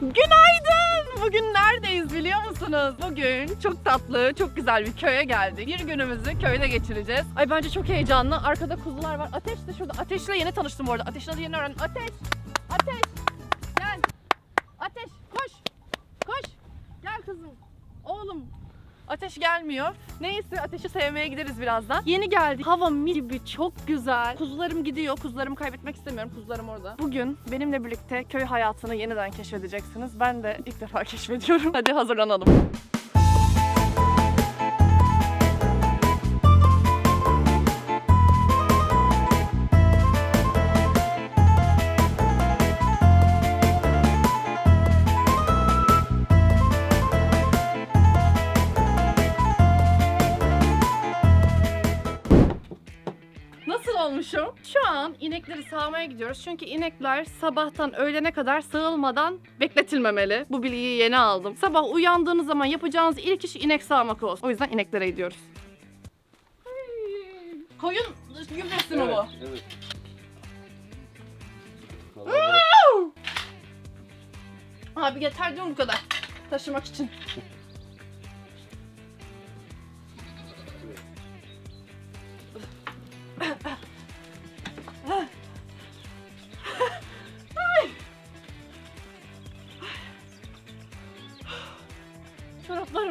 Günaydın. Bugün neredeyiz biliyor musunuz? Bugün çok tatlı, çok güzel bir köye geldik. Bir günümüzü köyde geçireceğiz. Ay bence çok heyecanlı. Arkada kuzular var. Ateş de şurada. Ateşle yeni tanıştım bu arada. Ateşin yeni öğrendim. Ateş! Ateş! Gel! Ateş! Koş! Koş! Gel kızım. Oğlum. Ateş gelmiyor. Neyse ateşi sevmeye gideriz birazdan. Yeni geldik. Hava mis gibi çok güzel. Kuzularım gidiyor. Kuzularımı kaybetmek istemiyorum. Kuzularım orada. Bugün benimle birlikte köy hayatını yeniden keşfedeceksiniz. Ben de ilk defa keşfediyorum. Hadi hazırlanalım. Nasıl olmuşum? Şu an inekleri sağmaya gidiyoruz. Çünkü inekler sabahtan öğlene kadar sağılmadan bekletilmemeli. Bu bilgiyi yeni aldım. Sabah uyandığınız zaman yapacağınız ilk iş inek sağmak olsun. O yüzden ineklere gidiyoruz. Koyun gübresi mi bu? Evet. Abi yeter diyorum bu kadar. Taşımak için.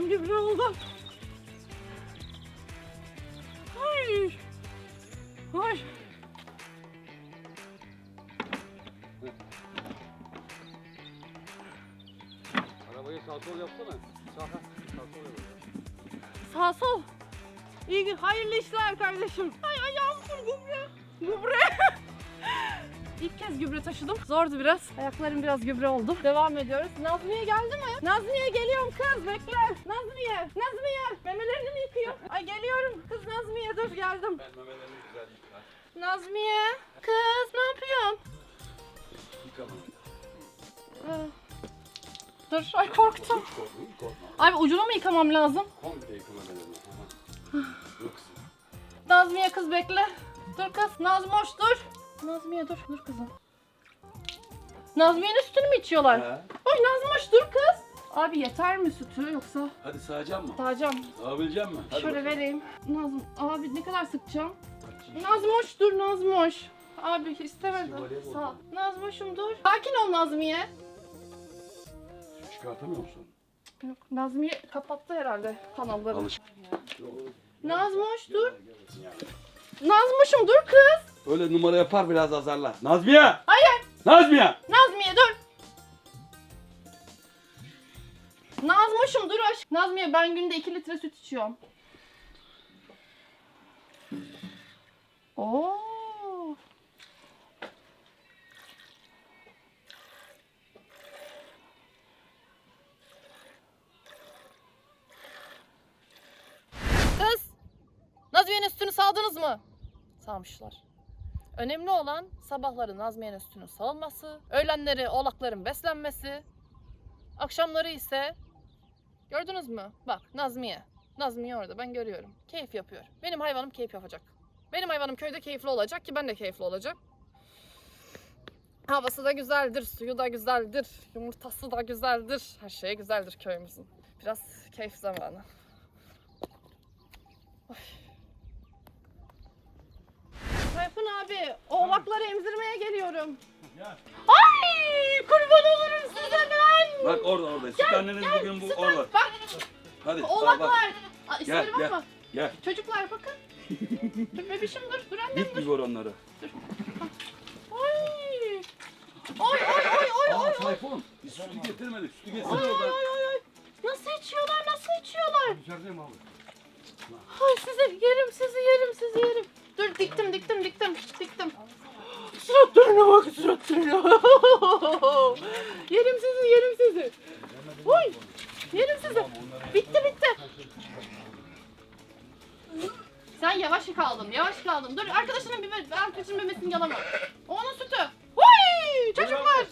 Çoraplarım gübre oldu. Ay. Ay. Arabayı sağ sol yapsana. Sağ sağ sol yap. Sağ sol. İyi gün, hayırlı işler kardeşim. Ay ayağım full gübre. Gübre. İlk kez gübre taşıdım. Zordu biraz. Ayaklarım biraz gübre oldu. Devam ediyoruz. Nazmiye geldi mi? Nazmiye geliyorum kız bekle. Nazmiye. Nazmiye. Memelerini mi yıkıyor? Ay geliyorum. Kız Nazmiye dur geldim. Ben memelerini güzel yıkar. Nazmiye. Kız ne yapıyorsun? Yıkama. Ee, Dur ay korktum. Hiç korkma, hiç korkma. Abi ucunu mu yıkamam lazım? Komple yıkama. Aha. Dur kızım. Nazmiye kız bekle. Dur kız. Nazmoş dur. Nazmiye dur. Dur kızım. Nazmiye'nin sütünü mü içiyorlar? He. Oy Nazmoş dur kız. Abi yeter mi sütü yoksa Hadi sağacak mı? sağacağım. Sağabilecek mi? Hadi Şöyle bakalım. vereyim. Nazım abi ne kadar sıkacağım? Nazmoş dur Nazmoş. Abi istemedim. Sağ. Nazmoş'um dur. Sakin ol Nazmiye. Çıkartamıyor musun? Yok Nazmiye kapattı herhalde kanalları. Alış. Nazmoş dur. Nazmoş'um dur kız. Öyle numara yapar biraz azarlar. Nazmiye! Hayır. Nazmiye! Nazmiye dur. Nazmoş'um dur aşk. Nazmiye ben günde 2 litre süt içiyorum. Oo. Kız. Nazmiye'nin sütünü sağdınız mı? Sağmışlar. Önemli olan sabahları Nazmiye'nin sütünün sağılması, öğlenleri oğlakların beslenmesi, akşamları ise gördünüz mü? Bak Nazmiye. Nazmiye orada ben görüyorum. Keyif yapıyor. Benim hayvanım keyif yapacak. Benim hayvanım köyde keyifli olacak ki ben de keyifli olacak. Havası da güzeldir, suyu da güzeldir, yumurtası da güzeldir. Her şey güzeldir köyümüzün. Biraz keyif zamanı. Tayfun abi, oğlakları emzirmeye geliyorum. Gel. Ay kurban olurum size ben. Bak orada orada. Süt anneniz bugün bu Süper. orada. Bak Hadi. bak, bak. oğlaklar. Aa, Gel, İsmail gel. bakma. Gel. Çocuklar bakın. dur bebişim dur. Dur annem Git dur. bir gör onları. Ay. Oy oy oy oy oy. Aa Tayfun. Biz sütü getirmedik. Sütü getirin Ay oradan. ay ay ay. Nasıl içiyorlar nasıl içiyorlar? İçerideyim abi. Ay sizi yerim sizi yerim sizi yerim. Dur diktim diktim diktim diktim. Suratlarına bak suratlarına. yerim sizi yerim sizi. Oy. Yerim sizi. Bitti bitti. Sen yavaş kaldın, yavaş kaldın. Dur arkadaşının bir arkadaşının memesini yalama. Onun sütü. Huy! Çocuklar.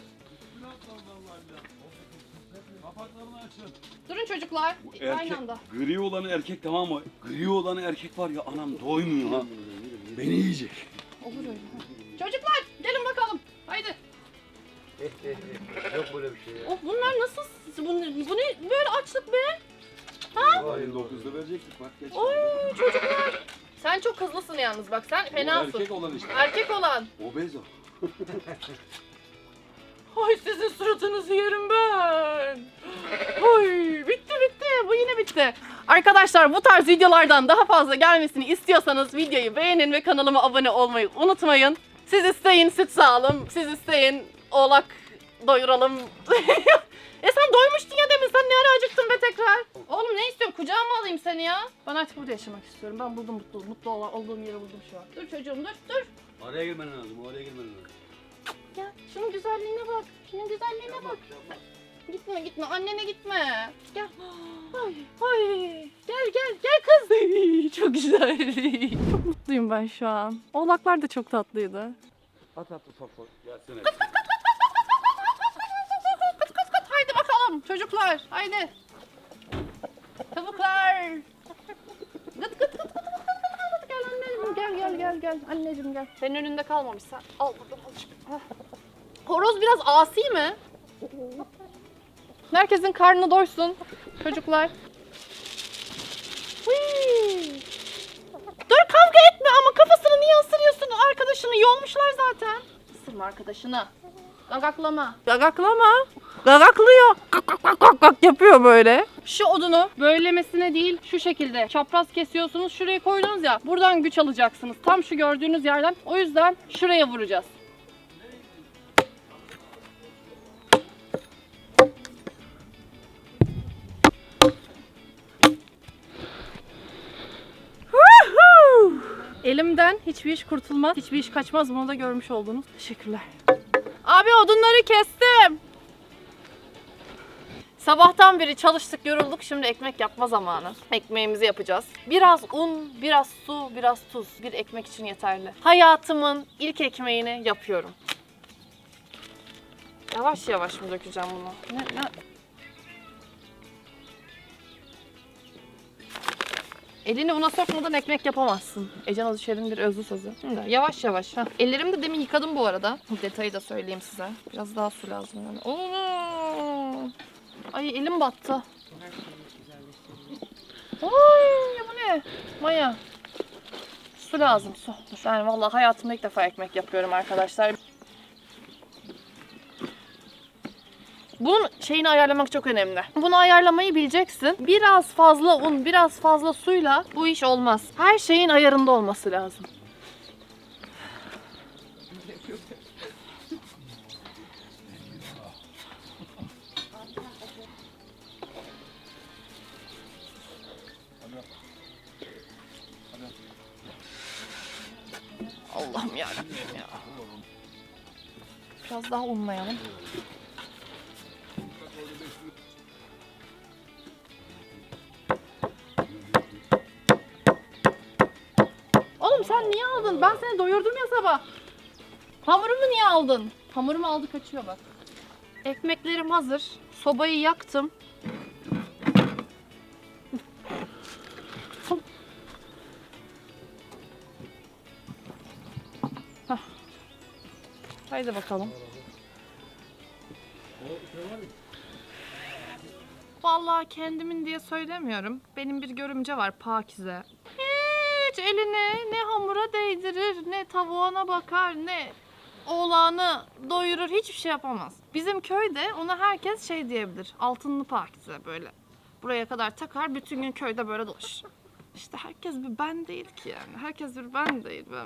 Kapaklarını açın. Durun çocuklar. Erkek, Aynı anda. gri olanı erkek tamam mı? Gri olanı erkek var ya anam doymuyor ha. Beni yiyecek. Olur öyle. Çocuklar gelin bakalım. Haydi. Yok böyle bir şey ya. Of bunlar nasıl? Bu, bu ne böyle açlık be? Ayın 9'da verecektik bak geç. Oy çocuklar. Sen çok hızlısın yalnız bak sen fenasın. Erkek olan işte. Erkek olan. Obez o. Ay sizin suratınızı yerim ben. Oy bitti bitti. Bu yine bitti. Arkadaşlar bu tarz videolardan daha fazla gelmesini istiyorsanız videoyu beğenin ve kanalıma abone olmayı unutmayın. Siz isteyin süt sağalım. Siz isteyin oğlak doyuralım. e sen doymuştun ya demin. Sen ne ara acıktın be tekrar? Oğlum ne istiyorsun? Kucağıma alayım seni ya. Ben artık burada yaşamak istiyorum. Ben buldum mutlu, mutlu olan, olduğum yeri buldum şu an. Dur çocuğum dur dur. Oraya girmen lazım, oraya girmen lazım. Gel şunun güzelliğine bak. Şunun güzelliğine bak. Gitme gitme annene gitme. Gel. Ay, ay. Gel gel gel kız. çok güzel. çok mutluyum ben şu an. Oğlaklar da çok tatlıydı. At at ufak ufak. Gelsene. Kıt kıt kıt haydi bakalım çocuklar haydi. Tavuklar. Gıt gıt gıt gıt gıt gıt gıt. Gel anneciğim gel gel gel gel anneciğim gel. Senin önünde kalmamış sen. Al azıcık. Heh. Horoz biraz asi mi? Herkesin karnı doysun çocuklar. Hıy. Dur kavga etme ama kafasını niye ısırıyorsun? Arkadaşını yolmuşlar zaten. Isırma arkadaşını. Gagaklama. Gagaklama. Gagaklıyor. Gak gak gak gak gak yapıyor böyle. Şu odunu böylemesine değil şu şekilde çapraz kesiyorsunuz. Şuraya koydunuz ya. Buradan güç alacaksınız. Tam şu gördüğünüz yerden. O yüzden şuraya vuracağız. Elimden hiçbir iş kurtulmaz, hiçbir iş kaçmaz. Bunu da görmüş oldunuz. Teşekkürler. Abi odunları kestim. Sabahtan beri çalıştık, yorulduk. Şimdi ekmek yapma zamanı. Ekmeğimizi yapacağız. Biraz un, biraz su, biraz tuz. Bir ekmek için yeterli. Hayatımın ilk ekmeğini yapıyorum. Yavaş yavaş mı dökeceğim bunu? Ne, ne? Elini una sokmadan ekmek yapamazsın. Ece Nazışer'in bir özlü sözü. Şimdi yavaş yavaş. Heh. Ellerimi de demin yıkadım bu arada. Detayı da söyleyeyim size. Biraz daha su lazım yani. Oo! Ay elim battı. Ay ya bu ne? Maya. Su lazım su. Ben vallahi hayatımda ilk defa ekmek yapıyorum arkadaşlar. Bunun şeyini ayarlamak çok önemli. Bunu ayarlamayı bileceksin. Biraz fazla un, biraz fazla suyla bu iş olmaz. Her şeyin ayarında olması lazım. Allah'ım ya. Biraz daha unlayalım. Doyurdum ya sabah. Hamurumu niye aldın? Hamurumu aldı kaçıyor bak. Ekmeklerim hazır. Sobayı yaktım. Hah. Haydi bakalım. Vallahi kendimin diye söylemiyorum. Benim bir görümce var Pakize. Hiç eline ne hamura değdirir, ne tavuğuna bakar, ne oğlanı doyurur, hiçbir şey yapamaz. Bizim köyde ona herkes şey diyebilir. Altınlı Pakize böyle. Buraya kadar takar, bütün gün köyde böyle dolaşır. İşte herkes bir ben değil ki yani. Herkes bir ben değil. Ben.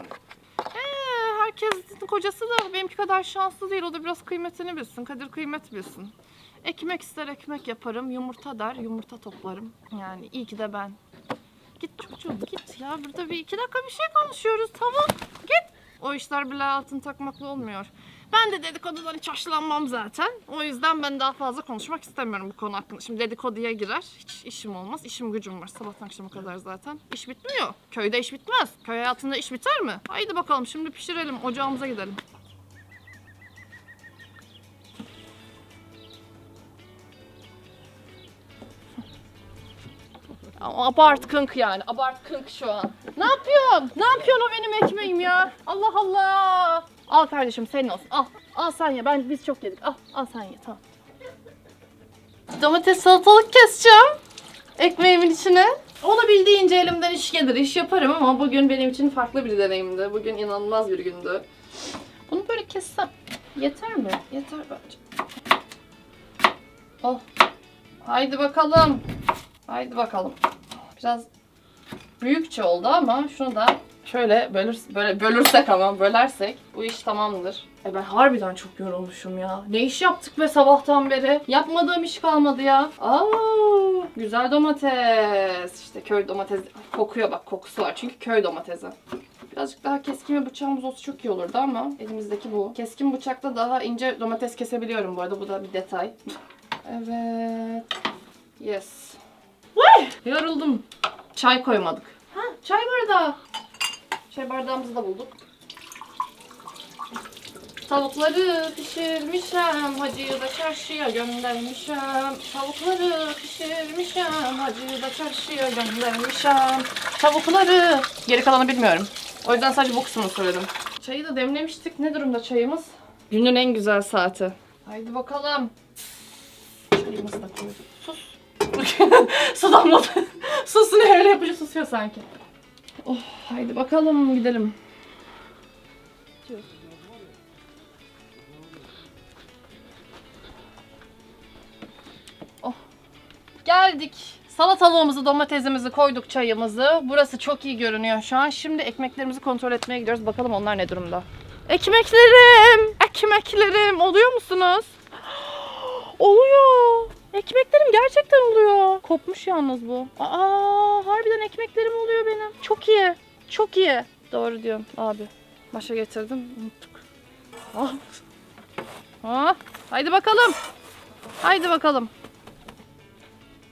Ee, herkesin kocası da benimki kadar şanslı değil. O da biraz kıymetini bilsin. Kadir kıymet bilsin. Ekmek ister ekmek yaparım. Yumurta der. Yumurta toplarım. Yani iyi ki de ben. Git çocuğum git ya. Burada bir iki dakika bir şey konuşuyoruz. Tamam git. O işler bile altın takmakla olmuyor. Ben de dedikodudan hiç hoşlanmam zaten. O yüzden ben daha fazla konuşmak istemiyorum bu konu hakkında. Şimdi dedikoduya girer. Hiç işim olmaz. İşim gücüm var. Sabahtan akşama kadar zaten. İş bitmiyor. Köyde iş bitmez. Köy hayatında iş biter mi? Haydi bakalım şimdi pişirelim. Ocağımıza gidelim. Abart kınk yani. Abart kınk şu an. Ne yapıyorsun? Ne yapıyorsun o benim ekmeğim ya? Allah Allah. Al kardeşim senin olsun. Al. Al sen ye. Ben biz çok yedik. Al, al sen ye. Tamam. Domates salatalık keseceğim. Ekmeğimin içine. Olabildiğince elimden iş gelir. iş yaparım ama bugün benim için farklı bir deneyimdi. Bugün inanılmaz bir gündü. Bunu böyle kessem yeter mi? Yeter bence. Oh. Haydi bakalım. Haydi bakalım. Biraz büyükçe oldu ama şunu da şöyle bölür, böyle bölürsek ama bölersek bu iş tamamdır. E ben harbiden çok yorulmuşum ya. Ne iş yaptık be sabahtan beri? Yapmadığım iş kalmadı ya. Aa, güzel domates. İşte köy domates kokuyor bak kokusu var çünkü köy domatesi. Birazcık daha keskin bir bıçağımız olsa çok iyi olurdu ama elimizdeki bu. Keskin bıçakla daha ince domates kesebiliyorum bu arada. Bu da bir detay. Evet. Yes. Vay! Yoruldum. Çay koymadık. Ha, çay bardağı. Çay bardağımızı da bulduk. Tavukları pişirmişem, hacıyı da çarşıya göndermişem. Tavukları pişirmişem, hacıyı da çarşıya göndermişem. Tavukları. Geri kalanı bilmiyorum. O yüzden sadece bu kısmını söyledim. Çayı da demlemiştik. Ne durumda çayımız? Günün en güzel saati. Haydi bakalım. Çayımızı da. Su damladı. Susunu öyle yapınca susuyor sanki. Oh, haydi bakalım gidelim. Oh. Geldik. Salatalığımızı, domatesimizi koyduk, çayımızı. Burası çok iyi görünüyor şu an. Şimdi ekmeklerimizi kontrol etmeye gidiyoruz. Bakalım onlar ne durumda. Ekmeklerim! Ekmeklerim! Oluyor musunuz? Oluyor. Ekmeklerim gerçekten oluyor. Kopmuş yalnız bu. Aa, harbiden ekmeklerim oluyor benim. Çok iyi. Çok iyi. Doğru diyorsun abi. Başa getirdim. Unuttuk. Ah. Ah. Haydi bakalım. Haydi bakalım.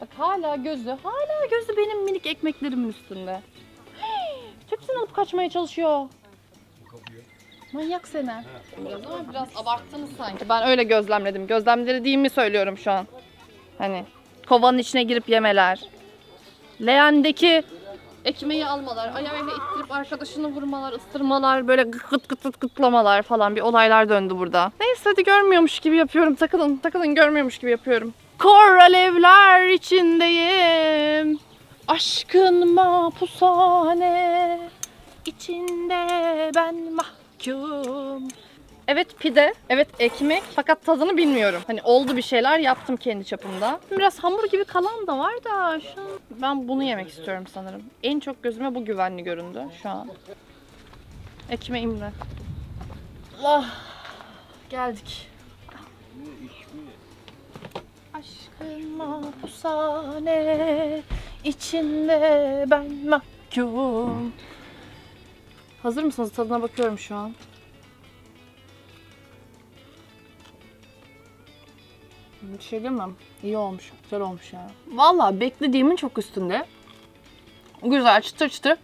Bak hala gözü, hala gözü benim minik ekmeklerimin üstünde. Hey, Hepsini alıp kaçmaya çalışıyor. Manyak seni. Biraz biraz abarttınız sanki. Ben öyle gözlemledim. Gözlemlediğimi söylüyorum şu an. Hani kovanın içine girip yemeler. Leğendeki ekmeği almalar, ayağıyla ittirip arkadaşını vurmalar, ıstırmalar, böyle gıt gıt gıt gıt gıtlamalar falan bir olaylar döndü burada. Neyse hadi görmüyormuş gibi yapıyorum. Takılın, takılın görmüyormuş gibi yapıyorum. Kor alevler içindeyim. Aşkın mapushane içinde ben mahkum. Evet pide, evet ekmek fakat tadını bilmiyorum. Hani oldu bir şeyler yaptım kendi çapımda. Biraz hamur gibi kalan da var da şu an ben bunu yemek istiyorum sanırım. En çok gözüme bu güvenli göründü şu an. Ekmeğimle. Allah. Geldik. Aşkın mahpushane içinde ben mahkum. Hazır mısınız? Tadına bakıyorum şu an. Bir şey demem. İyi olmuş. Güzel olmuş yani. Valla beklediğimin çok üstünde. Güzel çıtır çıtır.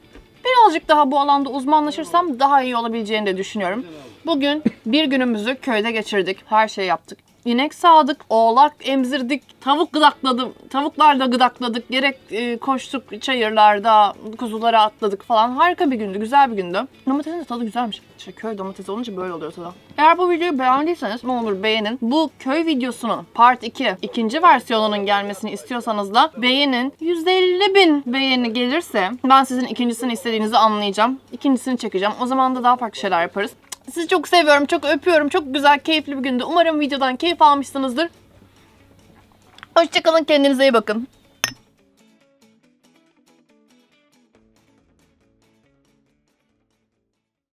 Birazcık daha bu alanda uzmanlaşırsam daha iyi olabileceğini de düşünüyorum. Bugün bir günümüzü köyde geçirdik. Her şey yaptık. İnek sağdık, oğlak emzirdik, tavuk gıdakladım. Tavuklar da gıdakladık. Gerek e, koştuk çayırlarda, kuzulara atladık falan. Harika bir gündü, güzel bir gündü. Domatesin de tadı güzelmiş. İşte köy domatesi olunca böyle oluyor tadı. Eğer bu videoyu beğendiyseniz ne olur beğenin. Bu köy videosunun part 2, ikinci versiyonunun gelmesini istiyorsanız da beğenin. 150 bin beğeni gelirse ben sizin ikincisini istediğinizi anlayacağım. İkincisini çekeceğim. O zaman da daha farklı şeyler yaparız. Sizi çok seviyorum, çok öpüyorum. Çok güzel, keyifli bir gündü. Umarım videodan keyif almışsınızdır. Hoşçakalın, kendinize iyi bakın.